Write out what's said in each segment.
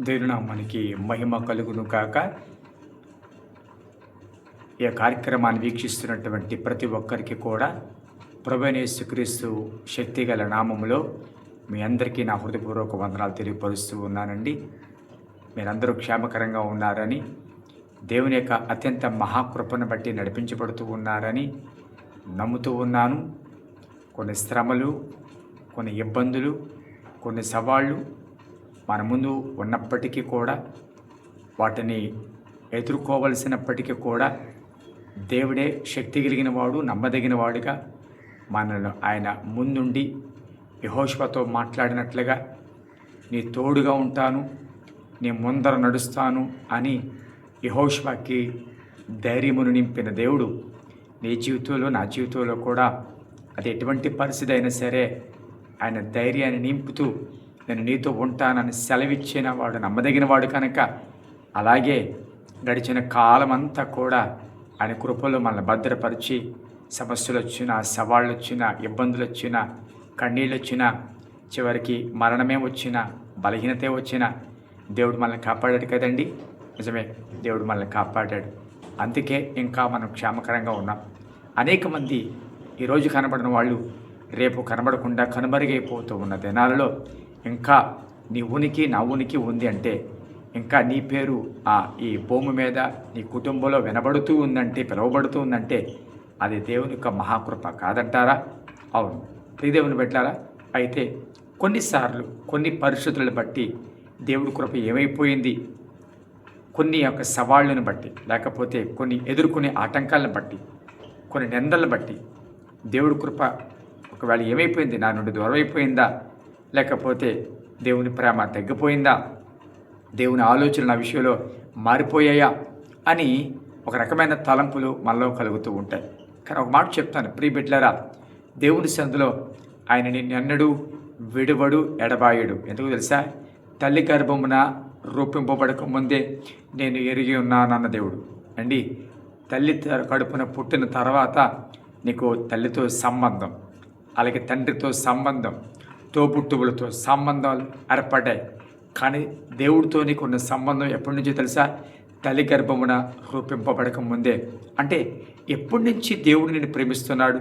దేవునామానికి మహిమ కలుగును కాక. ఈ కార్యక్రమాన్ని వీక్షిస్తున్నటువంటి ప్రతి ఒక్కరికి కూడా ప్రభనేసుక్రీస్తు శక్తిగల నామములో మీ అందరికీ నా హృదయపూర్వక వందనాలు తెలియపరుస్తూ ఉన్నానండి. మీరందరూ క్షేమకరంగా ఉన్నారని దేవుని యొక్క అత్యంత మహాకృపను బట్టి నడిపించబడుతూ ఉన్నారని నమ్ముతూ ఉన్నాను. కొన్ని శ్రమలు కొన్ని ఇబ్బందులు కొన్ని సవాళ్ళు మన ముందు ఉన్నప్పటికీ కూడా వాటిని ఎదుర్కోవలసినప్పటికీ కూడా దేవుడే శక్తి కలిగిన వాడు నమ్మదగిన వాడుగా మనల్ని ఆయన ముందుండి యహోష్వతో మాట్లాడినట్లుగా నీ తోడుగా ఉంటాను నీ ముందర నడుస్తాను అని యహోష్వాకి ధైర్యమును నింపిన దేవుడు నీ జీవితంలో నా జీవితంలో కూడా అది ఎటువంటి పరిస్థితి అయినా సరే ఆయన ధైర్యాన్ని నింపుతూ నేను నీతో ఉంటానని సెలవిచ్చిన వాడు నమ్మదగిన వాడు కనుక అలాగే గడిచిన కాలం అంతా కూడా ఆయన కృపలు మనల్ని భద్రపరిచి సమస్యలు వచ్చినా సవాళ్ళు వచ్చినా ఇబ్బందులు వచ్చినా కన్నీళ్ళు వచ్చినా చివరికి మరణమే వచ్చినా బలహీనతే వచ్చినా దేవుడు మనల్ని కాపాడాడు కదండి? నిజమే దేవుడు మనల్ని కాపాడాడు. అందుకే ఇంకా మనం క్షేమకరంగా ఉన్నాం. అనేక మంది ఈరోజు కనబడిన వాళ్ళు రేపు కనబడకుండా కనుమరుగైపోతూ ఉన్న దినాలలో ఇంకా నీ ఉనికి నా ఉనికి ఉంది అంటే ఇంకా నీ పేరు ఆ ఈ భూమి మీద నీ కుటుంబంలో వినబడుతూ ఉందంటే పిలువబడుతూ ఉందంటే అది దేవుని యొక్క మహాకృప కాదంటారా? అవును. దేవుని పెట్టారా అయితే కొన్నిసార్లు కొన్ని పరిస్థితులను బట్టి దేవుడి కృప ఏమైపోయింది? కొన్ని యొక్క సవాళ్ళను బట్టి లేకపోతే కొన్ని ఎదుర్కొనే ఆటంకాలను బట్టి కొన్ని నిందలను బట్టి దేవుడి కృప ఒకవేళ ఏమైపోయింది నా నుండి దూరమైపోయిందా? లేకపోతే దేవుని ప్రేమ తగ్గిపోయిందా? దేవుని ఆలోచన నా విషయంలో మారిపోయాయా? అని ఒక రకమైన తలంపులు మనలో కలుగుతూ ఉంటాయి. కానీ ఒక మాట చెప్తాను ప్రీ బిడ్లరా దేవుని సందులో ఆయన నిన్నెన్నడూ విడువడు ఎడబాయుడు. ఎందుకు తెలుసా? తల్లి గర్భమున రూపింపబడక ముందే నేను ఎరిగి ఉన్నానన్న దేవుడు. అండి తల్లి కడుపున పుట్టిన తర్వాత నీకు తల్లితో సంబంధం అలాగే తండ్రితో సంబంధం తోబుట్టువులతో సంబంధాలు ఏర్పడ్డాయి. కానీ దేవుడితో నీకు ఉన్న సంబంధం ఎప్పటి నుంచో తెలుసా? తల్లి గర్భమున రూపింపబడక ముందే. అంటే ఎప్పటి నుంచి దేవుడు నేను ప్రేమిస్తున్నాడు?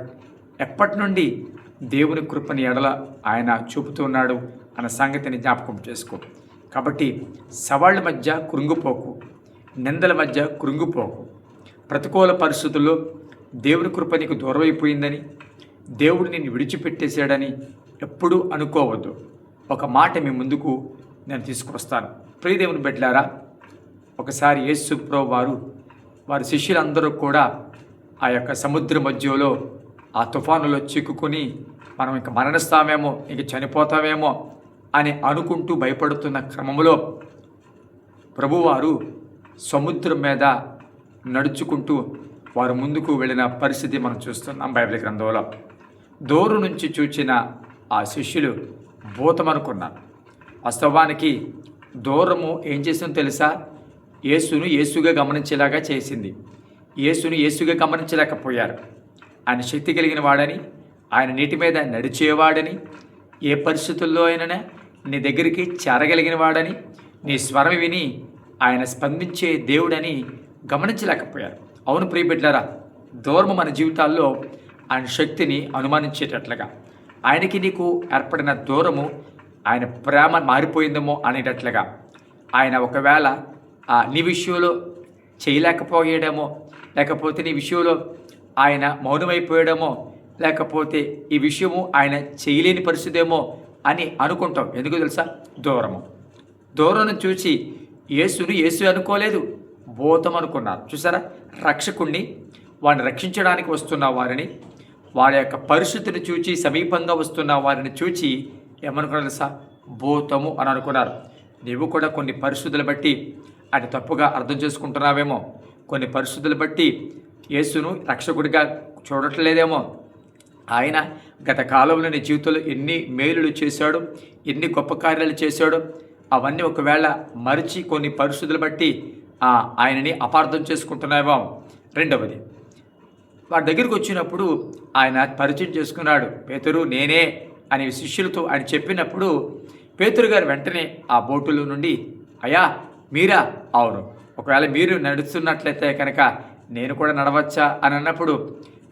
ఎప్పటి నుండి దేవుని కృపని ఎడల ఆయన చూపుతున్నాడు అన్న సంగతిని జ్ఞాపకం చేసుకో. కాబట్టి సవాళ్ళ మధ్య కృంగిపోకు నిందల మధ్య కృంగిపోకు. ప్రతికూల పరిస్థితుల్లో దేవుని కృప నీకు దూరమైపోయిందని దేవుడు నిన్ను విడిచిపెట్టేశాడని ఎప్పుడూ అనుకోవద్దు. ఒక మాట మీ ముందుకు నేను తీసుకొస్తాను ప్రియదేవుని బిడ్డలారా ఒకసారి యేసు ప్రో వారు వారి శిష్యులందరూ కూడా ఆ యొక్క సముద్ర మధ్యలో ఆ తుఫానులో చిక్కుకొని మనం ఇంక మరణిస్తామేమో ఇంక చనిపోతామేమో అని అనుకుంటూ భయపడుతున్న క్రమంలో ప్రభువారు సముద్రం మీద నడుచుకుంటూ వారు ముందుకు వెళ్ళిన పరిస్థితి మనం చూస్తున్నాం బైబిల్ గ్రంథంలో. దూరం నుంచి చూచిన ఆ శిష్యులు భూతమనుకున్నారు వాస్తవానికి దూరము ఏం చేసిందో తెలుసా? యేసును యేసుగా గమనించేలాగా చేసింది. యేసును యేసుగా గమనించలేకపోయారు. ఆయన శక్తి కలిగిన వాడని ఆయన నీటి మీద నడిచేవాడని ఏ పరిస్థితుల్లో అయినా నీ దగ్గరికి చేరగలిగిన వాడని నీ స్వరం విని ఆయన స్పందించే దేవుడని గమనించలేకపోయారు. అవును ప్రియబిడ్డారా దూరము మన జీవితాల్లో ఆయన శక్తిని అనుమానించేటట్లుగా. ఆయనకి నీకు ఏర్పడిన దూరము ఆయన ప్రేమ మారిపోయిందేమో అనేటట్లుగా ఆయన ఒకవేళ ఆ, నీ విషయంలో చేయలేకపోయాడేమో లేకపోతే నీ విషయంలో ఆయన మౌనమైపోయాడేమో లేకపోతే ఈ విషయము ఆయన చేయలేని పరిస్థితేమో అని అనుకుంటాం. ఎందుకు తెలుసా? దూరము. దూరం చూసి యేసును యేసు అనుకోలేదు భూతం అనుకున్నారు. చూసారా? రక్షకుణ్ణి వారిని రక్షించడానికి వస్తున్న వారిని వారి యొక్క పరిస్థితిని చూచి సమీపంగా వస్తున్న వారిని చూచి ఏమనుకున్నారు తెలుసా? భూతము అని అనుకున్నారు. నీవు కూడా కొన్ని పరిస్థితులు బట్టి అది తప్పుగా అర్థం చేసుకుంటున్నావేమో. కొన్ని పరిస్థితులు బట్టి యేసును రక్షకుడిగా చూడట్లేదేమో. ఆయన గత కాలంలో నీ జీవితంలో ఎన్ని మేలులు చేశాడు ఎన్ని గొప్ప కార్యాలు చేశాడు అవన్నీ ఒకవేళ మరిచి కొన్ని పరిస్థితులు బట్టి ఆయనని అపార్థం చేసుకుంటున్నావేమో. రెండవది వాడి దగ్గరికి వచ్చినప్పుడు ఆయన పరిచయం చేసుకున్నాడు. పేతురు నేనే అని శిష్యులతో ఆయన చెప్పినప్పుడు పేతురు గారు వెంటనే ఆ బోటులో నుండి అయ్యా మీరా? అవును. ఒకవేళ మీరు నడుస్తున్నట్లయితే కనుక నేను కూడా నడవచ్చా? అని అన్నప్పుడు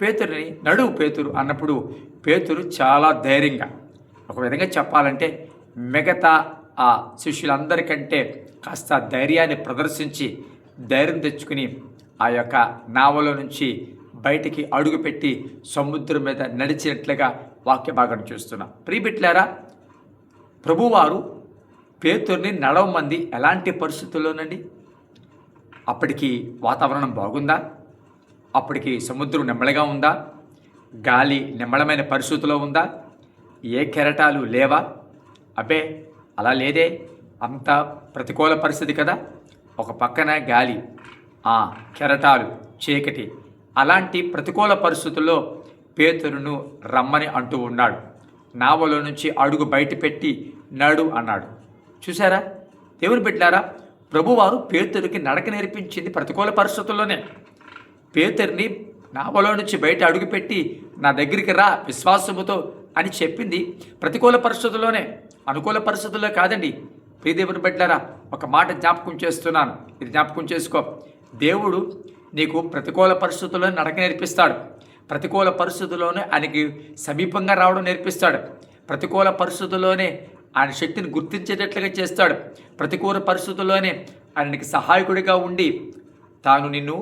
పేతురిని నడువు పేతురు అన్నప్పుడు పేతురు చాలా ధైర్యంగా ఒక విధంగా చెప్పాలంటే మిగతా ఆ శిష్యులందరికంటే కాస్త ధైర్యాన్ని ప్రదర్శించి ధైర్యం తెచ్చుకుని ఆ యొక్క నావలో నుంచి బయటికి అడుగుపెట్టి సముద్రం మీద నడిచినట్లుగా వాక్య భాగం చూస్తున్నాం. ప్రియబిట్లారా ప్రభువారు పేతుర్ని నడవమంది ఎలాంటి పరిస్థితుల్లోనండి? అప్పటికి వాతావరణం బాగుందా? అప్పటికి సముద్రం నెమ్మళగా ఉందా? గాలి నిమ్మళమైన పరిస్థితిలో ఉందా? ఏ కెరటాలు లేవా? అబ్బే అలా లేదే. అంత ప్రతికూల పరిస్థితి కదా. ఒక పక్కన గాలి ఆ కెరటాలు చీకటి అలాంటి ప్రతికూల పరిస్థితుల్లో పేతురును రమ్మని అంటూ ఉన్నాడు. నావలో నుంచి అడుగు బయట పెట్టి నడు అన్నాడు. చూసారా దేవుని పెట్టారా ప్రభువారు పేతురికి నడక నేర్పించింది ప్రతికూల పరిస్థితుల్లోనే. పేతురిని నావలో నుంచి బయట అడుగుపెట్టి నా దగ్గరికి రా విశ్వాసముతో అని చెప్పింది ప్రతికూల పరిస్థితుల్లోనే. అనుకూల పరిస్థితుల్లో కాదండి. ప్రియదేవుని బిడ్డారా ఒక మాట జ్ఞాపకం చేస్తున్నాను. ఇది జ్ఞాపకం చేసుకో. దేవుడు నీకు ప్రతికూల పరిస్థితుల్లో నడక నేర్పిస్తాడు. ప్రతికూల పరిస్థితుల్లోనే ఆయనకి సమీపంగా రావడం నేర్పిస్తాడు. ప్రతికూల పరిస్థితుల్లోనే ఆయన శక్తిని గుర్తించేటట్లుగా చేస్తాడు. ప్రతికూల పరిస్థితుల్లోనే ఆయనకి సహాయకుడిగా ఉండి తాను నిన్ను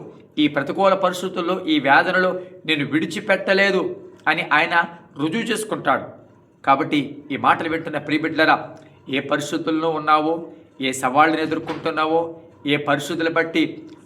ఈ ప్రతికూల పరిస్థితుల్లో ఈ వేదనలో నేను విడిచిపెట్టలేదు అని ఆయన రుజువు చేసుకుంటాడు. కాబట్టి ఈ మాటలు వింటున్న ప్రియబిడ్డలరా ఏ పరిస్థితుల్లో ఉన్నావో ఏ సవాళ్ళని ఎదుర్కొంటున్నావో ఏ పరిస్థితులు బట్టి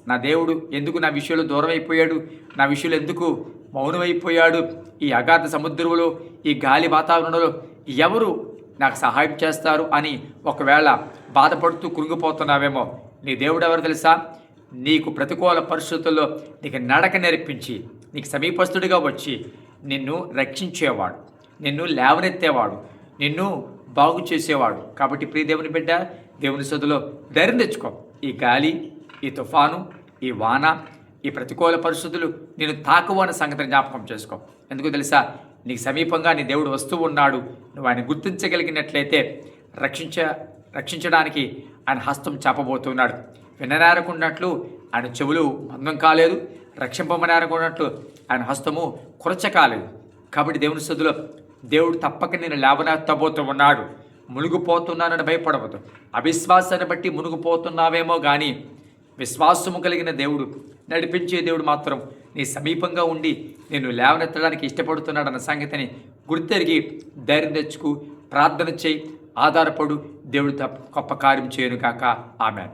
నా దేవుడు ఎందుకు నా విషయంలో దూరం అయిపోయాడు నా విషయంలో ఎందుకు మౌనమైపోయాడు? ఈ అగాధ సముద్రంలో ఈ గాలి వాతావరణంలో ఎవరు నాకు సహాయం చేస్తారు అని ఒకవేళ బాధపడుతూ కృంగిపోతున్నావేమో నీ దేవుడు ఎవరు తెలుసా? నీకు ప్రతికూల పరిస్థితుల్లో నీకు నడక నేర్పించి నీకు సమీపస్తుడిగా వచ్చి నిన్ను రక్షించేవాడు నిన్ను లేవనెత్తేవాడు నిన్ను బాగు చేసేవాడు. కాబట్టి ప్రియ దేవుని బిడ్డ దేవుని సదులో ధైర్యం తెచ్చుకో. ఈ గాలి ఈ తుఫాను ఈ వాన ఈ ప్రతికూల పరిస్థితులు నేను తాకువు అన్న సంగతిని జ్ఞాపకం చేసుకో. ఎందుకు తెలుసా? నీకు సమీపంగా నీ దేవుడు వస్తూ ఉన్నాడు. నువ్వు ఆయన గుర్తించగలిగినట్లయితే రక్షించ రక్షించడానికి ఆయన హస్తం చాపబోతున్నాడు. వినరారకున్నట్లు ఆయన చెవులు మందం కాలేదు. రక్షింపమనారకున్నట్లు ఆయన హస్తము కురచ కాలేదు. కాబట్టి దేవుని స్థుతిలో దేవుడు తప్పక నేను లేవనెత్తబోతూ ఉన్నాడు. మునిగిపోతున్నానని భయపడవద్దు. అవిశ్వాసాన్ని బట్టి మునిగిపోతున్నావేమో కానీ విశ్వాసము కలిగిన దేవుడు నడిపించే దేవుడు మాత్రం నీ సమీపంగా ఉండి నేను లేవనెత్తడానికి ఇష్టపడుతున్నాడన్న సంగతిని గుర్తెరిగి ధైర్యం తెచ్చుకు ప్రార్థన చేయి. ఆధారపడు దేవుడు తప్ప గొప్ప కార్యం చేయను కాక ఆమె